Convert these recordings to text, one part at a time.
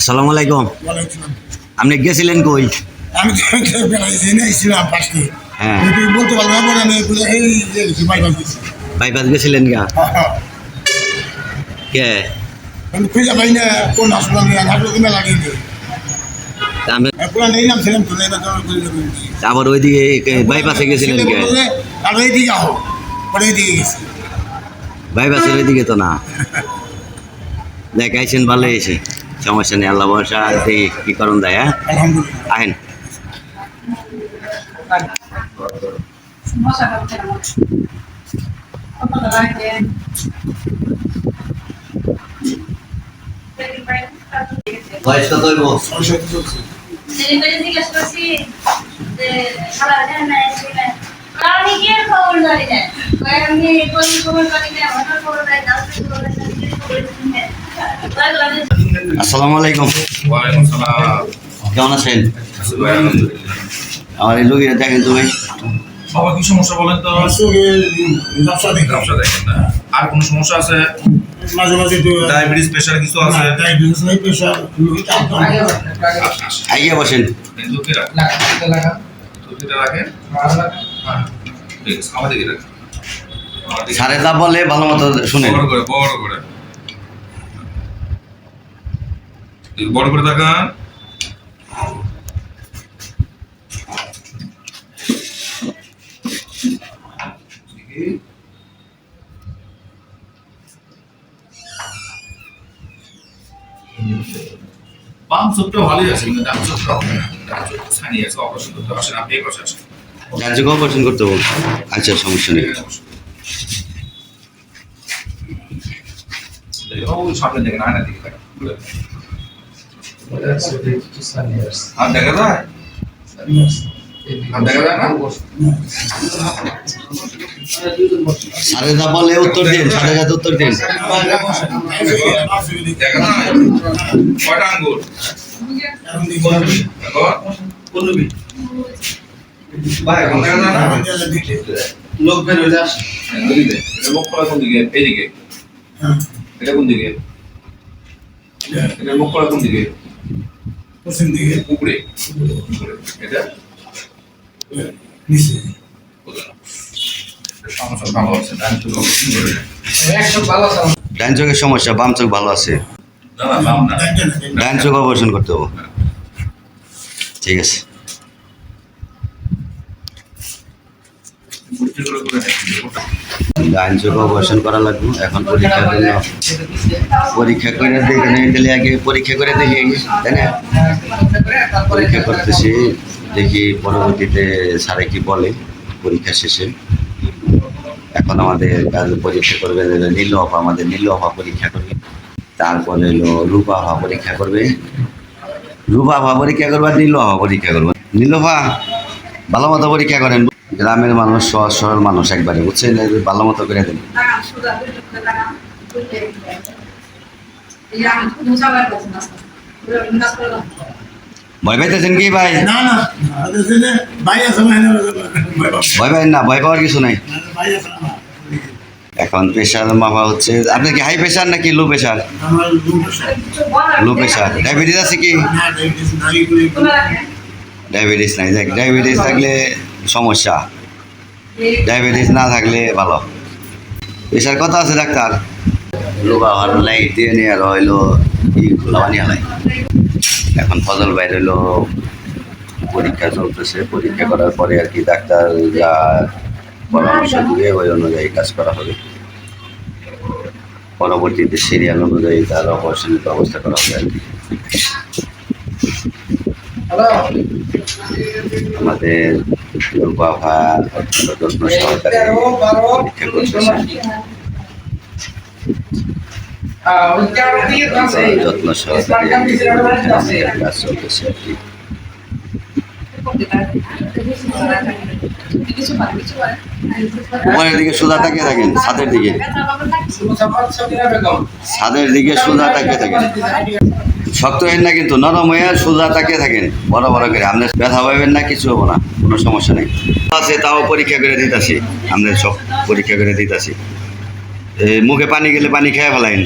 আসসালামু আলাইকুম। আপনি গেছিলেন কই? আমি ফার্স্টে হ্যাঁ। বলতে পারলাম না আমি এই যে গেছি বাইবার গেছি। বাইপাস গেছিলেন গা? কে? আমি খুঁজে পাই না কোন হাসপাতাল লাগিয়ে আবার ওইদিকে বাইপাসে গেছিলেন কে? আর আহো গেছি। বাইপাসের ওইদিকে তো না। দেখাইছেন ভালো এসে সমস্যা নেই আল্লাহ ভরসা দেখি কি করুন দেয় হ্যাঁ? আহেন। বয়স কত হইব? আমি আসসালামু আলাইকুম। কেমন আছেন? আমার এই রোগীরা দেখেন তুমি। বাবা কি সমস্যা বলেন তো? অসুখে ব্যবসা দেখলাম ব্যবসা দেখেন আর কোনো সমস্যা আছে? মাঝে মাঝে তো ডায়াবেটিস প্রেশার কিছু আছে? ডায়াবেটিস নাই প্রেশার। আইয়া বসেন। রাখেন। হ্যাঁ ঠিক আছে। আমাদের দিকে রাখেন। আমার দিকে- সারে যা বলে ভালো মতো শুনে বড় করে বড় করে। বড় করে তাকান। বাম চোখটা ভালোই আছে কিন্তু ডান চোখটা হবে না। ডান চোখটা ছানিয়ে আছে অপারেশন করতে আসেন আপনি এই পাশে আসেন রাজ্যকে অপারেশন করতে আচ্ছা সমস্যা নেই। ও সামনে দেখেন আয়না দিকে তাকান। আর দেখা যায় আর দেখা না বলে উত্তর দিন সারে যা উত্তর দিন আঙ্গুল লোক বের হয়ে যাস কোন দিকে এইদিকে এটা কোন দিকে এটা মুখ কোন দিকে পশ্চিম দিকে। উপরে। উপরে। এটা? নিচে। কোথায়? এটা সমস্যা ভালো আছে ডান চোখের সমস্যা বাম চোখ ভালো আছে? না না বাম না। ডান চোখ অপারেশন করতে হবে। ঠিক আছে। চোখ অপারেশন করা লাগবে। এখন পরীক্ষার জন্য পরীক্ষা করে দেখে তাহলে আগে পরীক্ষা করে দেখি তাই না? পরীক্ষা করতেছি, দেখি পরবর্তীতে স্যারে কি বলে পরীক্ষা শেষে। এখন আমাদের পরীক্ষা করবে নীল অফা আমাদের নীল অফা পরীক্ষা করবে। তারপরে হলো রূপা আভা পরীক্ষা করবে। রূপা আভা পরীক্ষা করবে নীল আভা পরীক্ষা করবে। নীলভা ভালো মতো পরীক্ষা করেন গ্রামের মানুষ সহজ সরল মানুষ একবারে বুঝছেন? ভালো মতো করে দেন। ভয় পাইতেছেন কি ভাই? ভয় পাই না ভয় পাওয়ার কিছু নাই। এখন প্রেশার মাপা হচ্ছে। আপনার কি হাই প্রেশার নাকি low pressure low pressure diabetes আছে কি? না ডায়াবেটিস নাই ডায়াবেটিস নাই দেখ ডায়াবেটিস থাকলে সমস্যা। ডায়াবেটিস না থাকলে ভালো। এসার কথা আছে ডাক্তার। লোবা ভালো লাইট দিয়ে নিয়ে আর হইল ই খোলা বানিয়ে হালাই এখন ফজল বাইর হইল, পরীক্ষা চলতেছে। পরীক্ষা করার পরে আর কি ডাক্তার যা পরামর্শ দিবে, ওই অনুযায়ী কাজ করা হবে। পরবর্তীতে সিরিয়াল অনুযায়ী তার অপারেশনের ব্যবস্থা করা হবে আর কি। আমাদের বাবা যত্ন সহকারে পরীক্ষা করতেছে যত্ন সহকারে কাজ চলতেছে আর কি। উপরের দিকে সোজা তাকিয়ে থাকেন ছাদের দিকে। ছাদের দিকে সোজা তাকিয়ে থাকেন। শক্ত হেন না কিন্তু নরম হয়ে সোজা তাকিয়ে থাকেন। বড় বড় করে। আপনি ব্যথা পাবেন না কিছু হব না। কোনো সমস্যা নেই। আছে তাও পরীক্ষা করে দিতে আসি আপনি সব পরীক্ষা করে দিতেছি। মুখে পানি গেলে পানি খেয়ে ফেলাইন।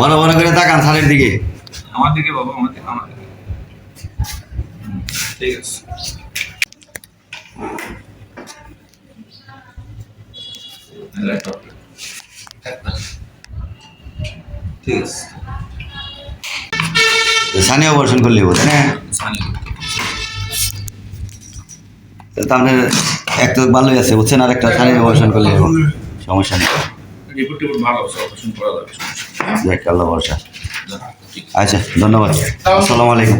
বড় বড় করে তাকান সারের দিকে। আমার দিকে বাবা আমার দিকে আমার দিকে। ঠিক আছে। ঠিক আছে। সানি অপারেশন করলে বোধ না? তাহলে এক তো ভালোই আছে বুঝছেন? আর একটা সানি অপারেশন করলে সমস্যা নেই। রিপোর্ট টিপোর্ট ভালো আছে অপারেশন করা যাবে। দেখ আল্লাহ ভরসা। যাক, ঠিক আচ্ছা ধন্যবাদ। আসসালামু আলাইকুম।